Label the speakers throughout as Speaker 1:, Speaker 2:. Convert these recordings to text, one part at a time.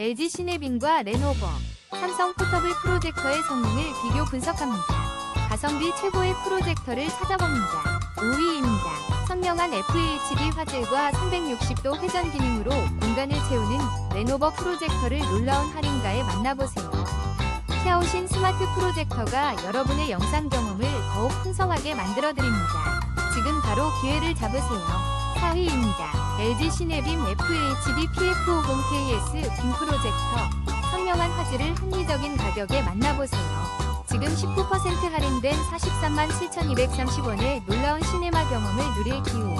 Speaker 1: LG 시네빈과 레노버, 삼성 포터블 프로젝터의 성능을 비교 분석합니다. 가성비 최고의 프로젝터를 찾아봅니다. 5위입니다. 선명한 FHD 화질과 360도 회전 기능으로 공간을 채우는 레노버 프로젝터를 놀라운 할인가에 만나보세요. 샤오신 스마트 프로젝터가 여러분의 영상 경험을 더욱 풍성하게 만들어드립니다. 지금 바로 기회를 잡으세요. 4위입니다. LG 시네빔 FHD PF50KS 빔 프로젝터. 선명한 화질을 합리적인 가격에 만나보세요. 지금 19% 할인된 43만 7,230원의 놀라운 시네마 경험을 누릴 기회.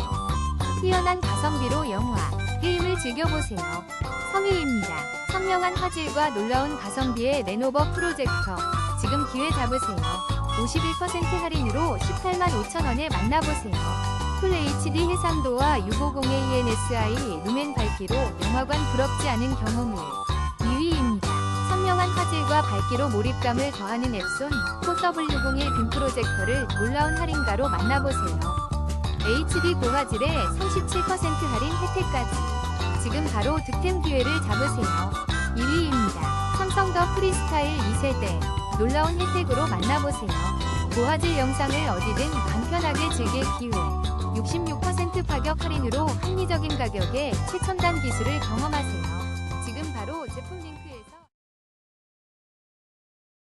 Speaker 1: 뛰어난 가성비로 영화, 게임을 즐겨보세요. 3위입니다. 선명한 화질과 놀라운 가성비의 레노버 프로젝터. 지금 기회 잡으세요. 51% 할인으로 18만 5천원에 만나보세요. 풀 HD 해상도와 650A NSI 루멘 밝기로 영화관 부럽지 않은 경험을. 2위입니다. 선명한 화질과 밝기로 몰입감을 더하는 앱손 4W01 빔 프로젝터를 놀라운 할인가로 만나보세요. HD 고화질에 37% 할인 혜택까지. 지금 바로 득템 기회를 잡으세요. 1위입니다. 삼성 더 프리스타일 2세대. 놀라운 혜택으로 만나보세요. 고화질 영상을 어디든 간편하게 즐길 기회. 66% 가격 할인으로 합리적인 가격에 최첨단 기술을 경험하세요. 지금 바로 제품 링크